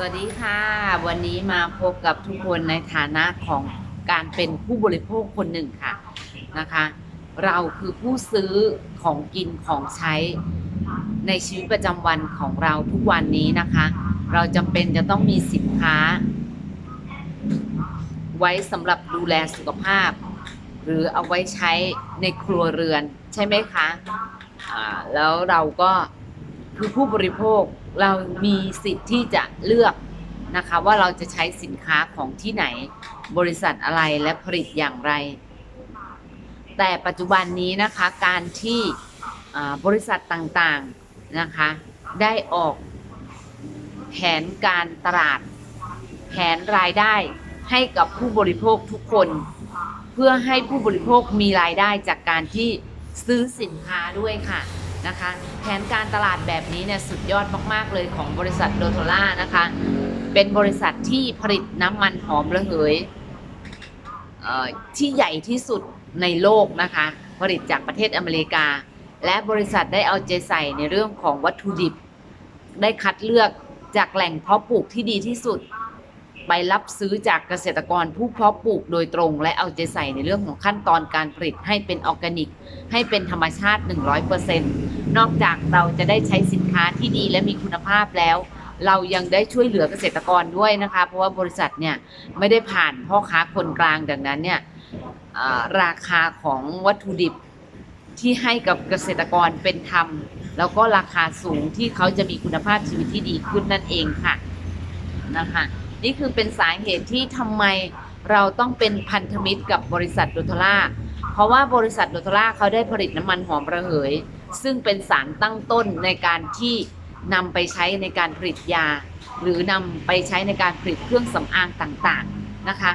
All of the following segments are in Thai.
วัสดีค่ะ วันนี้มาพบกับทุกคนในฐานะของการเป็นผู้บริโภคคนหนึ่งค่ะนะคะ เราคือผู้ซื้อของกินของใช้ในชีวิตประจำวันของเราทุกวันนี้นะคะ เราจำเป็นจะต้องมีสินค้า ไว้สำหรับดูแลสุขภาพ หรือเอาไว้ใช้ในครัวเรือนใช่ไหมคะอ่าแล้วเราก็คือผู้บริโภค เรามีสิทธิ์ที่จะเลือกนะคะว่าเราจะใช้สินค้าของที่ไหน บริษัทอะไรและผลิตอย่างไร แต่ปัจจุบันนี้นะคะการที่บริษัทต่างๆนะคะได้ออกแผนการตลาด แผนรายได้ให้กับผู้บริโภคทุกคน เพื่อให้ผู้บริโภคมีรายได้จากการที่ซื้อสินค้าด้วยค่ะ นะคะ แผนการตลาดแบบนี้เนี่ยสุดยอดมาก ๆ เลยของบริษัทโดโทล่านะคะ เป็นบริษัทที่ผลิตน้ำมันหอมระเหยเที่ใหญ่ที่สุดในโลกนะคะ ผลิตจากประเทศอเมริกา และบริษัทได้เอาใจใส่ในเรื่องของวัตถุดิบ ได้คัดเลือกจากแหล่งเพาะปลูกที่ดีที่สุด ไปรับซื้อจากเกษตรกรผู้เพาะปลูกโดยตรง และเอาใจใส่ในเรื่องของขั้นตอนการผลิตให้เป็นออร์แกนิก ให้เป็นธรรมชาติ 100%นอกจากเราจะได้ใช้สินค้าที่ดีและมีคุณภาพแล้ว เรายังได้ช่วยเหลือเกษตรกรด้วยนะคะ เพราะว่าบริษัทเนี่ยไม่ได้ผ่านพ่อค้าคนกลางดังนั้นเนี่ยราคาของวัตถุดิบที่ให้กับเกษตรกรเป็นธรรม แล้วก็ราคาสูงที่เขาจะมีคุณภาพชีวิตที่ดีขึ้นนั่นเองค่ะนะคะ นี่คือเป็นสาเหตุที่ทำไมเราต้องเป็นพันธมิตรกับบริษัทโดโทล่าเพราะว่าบริษัทโดโทล่าเขาได้ผลิตน้ำมันหอมระเหย ซึ่งเป็นสารตั้งต้นในการที่นำไปใช้ในการผลิตยา หรือนำไปใช้ในการผลิตเครื่องสำอางต่างๆนะคะ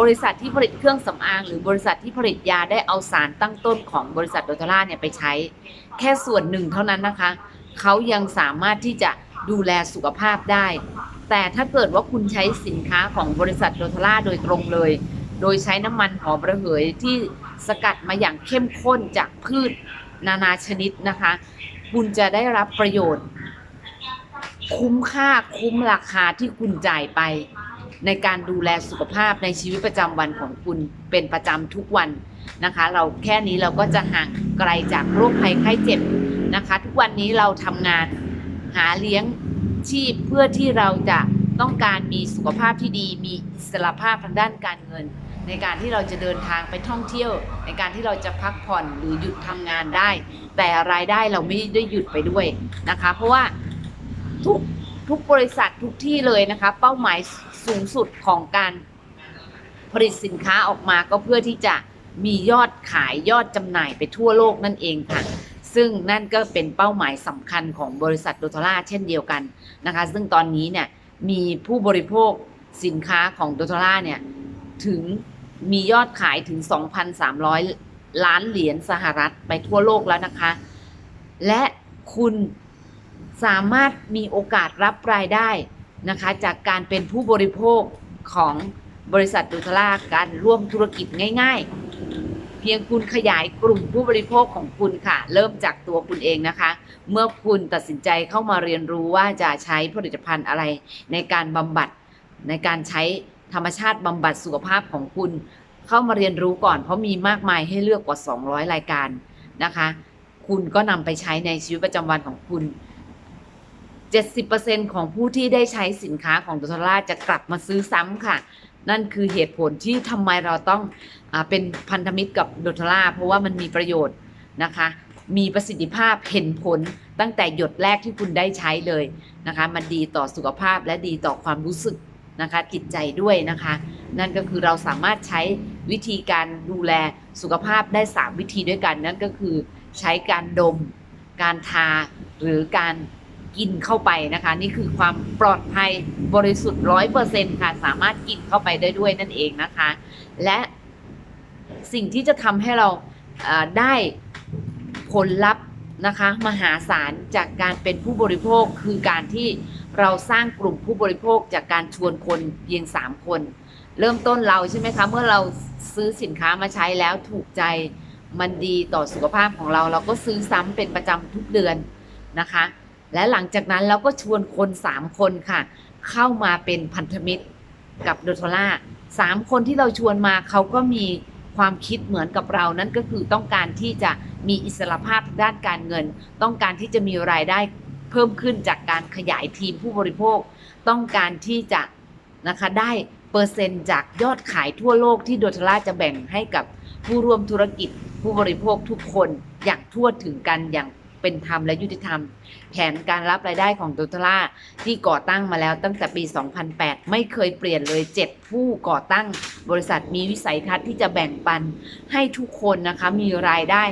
บริษัทที่ผลิตเครื่องสำอางหรือบริษัทที่ผลิตยาได้เอาสารตั้งต้นของบริษัทโดโทล่าเนี่ยไปใช้ แค่ส่วนหนึ่งเท่านั้นนะคะ เขายังสามารถที่จะดูแลสุขภาพได้ แต่ถ้าเกิดว่าคุณใช้สินค้าของบริษัทโดโทล่าโดยตรงเลย โดยใช้น้ำมันหอมระเหยที่สกัดมาอย่างเข้มข้นจากพืชนานาชนิดนะคะ คุณจะได้รับประโยชน์ คุ้มค่าคุ้มราคาที่คุณจ่ายไป ในการดูแลสุขภาพในชีวิตประจำวันของคุณเป็นประจำทุกวันนะคะ เราแค่นี้เราก็จะห่างไกลจากโรคภัยไข้เจ็บนะคะ ทุกวันนี้เราทำงานหาเลี้ยง ชีพเพื่อที่เราจะต้องการมีสุขภาพที่ดี มีอิสรภาพทางด้านการเงิน ในการที่เราจะเดินทางไปท่องเที่ยว ในการที่เราจะพักผ่อนหรือหยุดทำงานได้ แต่รายได้เราไม่ได้หยุดไปด้วยนะคะ เพราะว่าทุกทุกบริษัททุกที่เลยนะคะ เป้าหมายสูงสุดของการผลิตสินค้าออกมาก็เพื่อที่จะมียอดขายยอดจำหน่ายไปทั่วโลกนั่นเองค่ะ ซึ่งนั่นก็เป็นเป้าหมายสำคัญของบริษัทโดโทล่าเช่นเดียวกันนะคะ ซึ่งตอนนี้เนี่ยมีผู้บริโภคสินค้าของโดโทล่าเนี่ยถึงมียอดขายถึง 2,300 ล้านเหรียญสหรัฐไปทั่วโลกแล้วนะคะ และคุณสามารถมีโอกาสรับรายได้นะคะ จากการเป็นผู้บริโภคของบริษัทดโทล่าการร่วมธุรกิจง่าย ๆ เพียงคุณขยายกลุ่มผู้บริโภคของคุณค่ะ เริ่มจากตัวคุณเองนะคะ เมื่อคุณตัดสินใจเข้ามาเรียนรู้ว่าจะใช้ผลิตภัณฑ์อะไร ในการบำบัดในการใช้ธรรมชาติบำบัดสุขภาพของคุณ เข้ามาเรียนรู้ก่อน เพราะมีมากมายให้เลือกกว่า 200 รายการนะคะ คุณก็นำไปใช้ในชีวิตประจำวันของคุณ 70%ของผู้ที่ได้ใช้สินค้าของดโทล่าจะกลับมาซื้อซ้ำค่ะ นั่นคือเหตุผลที่ทำไมเราต้อง เป็นพันธมิตรกับโดโทล่าเพราะว่ามันมีประโยชน์นะคะ มีประสิทธิภาพเห็นผลตั้งแต่หยดแรกที่คุณได้ใช้เลยนะคะ มันดีต่อสุขภาพและดีต่อความรู้สึกนะคะจิตใจด้วยนะคะ นั่นก็คือเราสามารถใช้วิธีการดูแลสุขภาพได้ 3 วิธีด้วยกัน นั่นก็คือใช้การดม การทาหรือการกินเข้าไปนะคะ นี่คือความปลอดภัยบริสุทธิ์ร้อยเปอร์เซ็นต์ค่ะ สามารถกินเข้าไปได้ด้วยนั่นเองนะคะ และ สิ่งที่จะทำให้เราได้ผลลัพธ์นะคะมหาศาลจากการเป็นผู้บริโภคคือการที่เราสร้างกลุ่มผู้บริโภคจากการชวนคนเพียง 3 คน เริ่มต้นเราใช่ไหมคะ เมื่อเราซื้อสินค้ามาใช้แล้วถูกใจมันดีต่อสุขภาพของเรา เราก็ซื้อซ้ำเป็นประจำทุกเดือนนะคะ และหลังจากนั้นเราก็ชวนคน 3 คนค่ะ เข้ามาเป็นพันธมิตรกับโดโทล่าสามคนที่เราชวนมาเขาก็มี ความคิดเหมือนกับเรานั่นก็คือต้องการที่จะมีอิสระภาพด้านการเงิน ต้องการที่จะมีรายได้เพิ่มขึ้นจากการขยายทีมผู้บริโภค ต้องการที่จะนะคะได้เปอร์เซ็นต์จากยอดขายทั่วโลกที่โดทล่าจะแบ่งให้กับผู้ร่วมธุรกิจผู้บริโภคทุกคนอย่างทั่วถึงกันอย่าง เป็นธรรมและยุติธรรม แผนการรับรายได้ของโดทล่าที่ก่อตั้งมาแล้วตั้งแต่ปี 2008 ไม่เคยเปลี่ยนเลย 7 ผู้ก่อตั้งบริษัทมีวิสัยทัศน์ที่จะแบ่งปันให้ทุกคนนะคะมีรายได้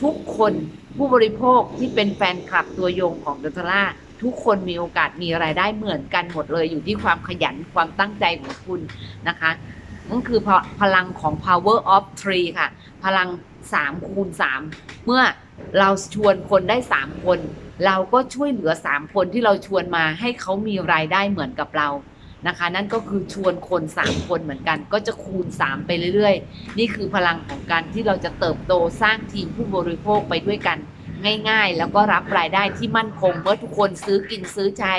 ทุกคนผู้บริโภคที่เป็นแฟนคลับตัวยงของโดทล่าทุกคนมีโอกาสมีรายได้เหมือนกันหมดเลยอยู่ที่ความขยันความตั้งใจของคุณนะคะนั่นคือพพลังของ power of three ค่ะ พลัง3คูณ3เมื่อ เราชวนคนได้3คน เราก็ช่วยเหลือ3คนที่เราชวนมาให้เขามีรายได้เหมือนกับเรานะคะ นั่นก็คือชวนคน3คนเหมือนกัน ก็จะคูณ3ไปเรื่อยๆ นี่คือพลังของการที่เราจะเติบโตสร้างทีมผู้บริโภคไปด้วยกันง่ายๆ แล้วก็รับรายได้ที่มั่นคงเมื่อทุกคนซื้อกินซื้อใช้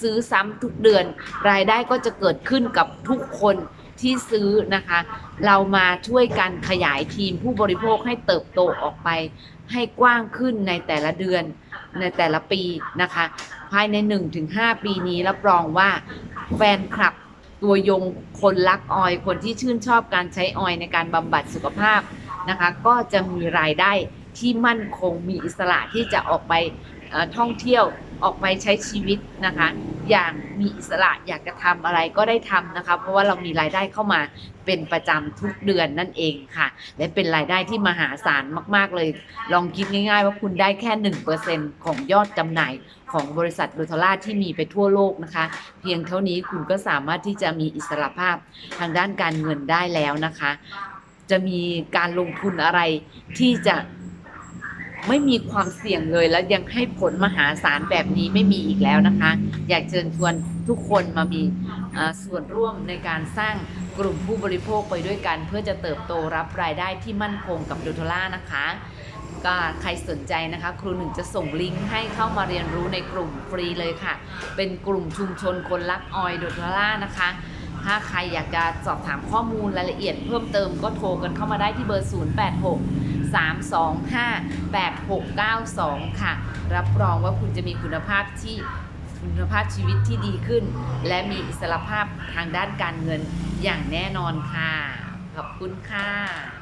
ซื้อซ้ำทุกเดือน รายได้ก็จะเกิดขึ้นกับทุกคนที่ซื้อนะคะ เรามาช่วยกันขยายทีมผู้บริโภคให้เติบโตออกไป ให้กว้างขึ้นในแต่ละเดือนในแต่ละปีนะคะ ภายใน 1-5 ปีนี้รับรองว่าแฟนคลับตัวยงคนรักออย คนที่ชื่นชอบการใช้ออยในการบำบัดสุขภาพนะคะ ก็จะมีรายได้ที่มั่นคงมีอิสระที่จะออกไปเอ่อท่องเที่ยวออกไปใช้ชีวิตนะคะ อย่างมีอิสระอยากจะทำอะไรก็ได้ทำนะคะ เพราะว่าเรามีรายได้เข้ามาเป็นประจำทุกเดือนนั่นเองค่ะ และเป็นรายได้ที่มหาศาลมาก ๆ เลย ลองคิดง่าย ๆ ว่าคุณได้แค่ 1%ของยอดจำหน่ายของบริษัทโดทล่าที่มีไปทั่วโลกนะคะ เพียงเท่านี้คุณก็สามารถที่จะมีอิสระภาพทางด้านการเงินได้แล้วนะคะ จะมีการลงทุนอะไรที่จะ ไม่มีความเสี่ยงเลยแล้วยังให้ผลมหาศาลแบบนี้ไม่มีอีกแล้วนะคะ อยากเชิญชวนทุกคนมามีส่วนร่วมในการสร้างกลุ่มผู้บริโภคไปด้วยกัน เพื่อจะเติบโตรับรายได้ที่มั่นคงกับโดทล่านะคะ ก็ใครสนใจนะคะ ครูหนึ่งจะส่งลิงก์ให้เข้ามาเรียนรู้ในกลุ่มฟรีเลยค่ะ เป็นกลุ่มชุมชนคนรักออยโดทล่านะคะถ้าใครอยากจะสอบถามข้อมูลรายละเอียดเพิ่มเติมก็โทรกันเข้ามาได้ที่เบอร์ 086 325 8692 ค่ะ รับรองว่าคุณจะมีคุณภาพที่คุณภาพชีวิตที่ดีขึ้น และมีอิสรภาพทางด้านการเงินอย่างแน่นอนค่ะ ขอบคุณค่ะ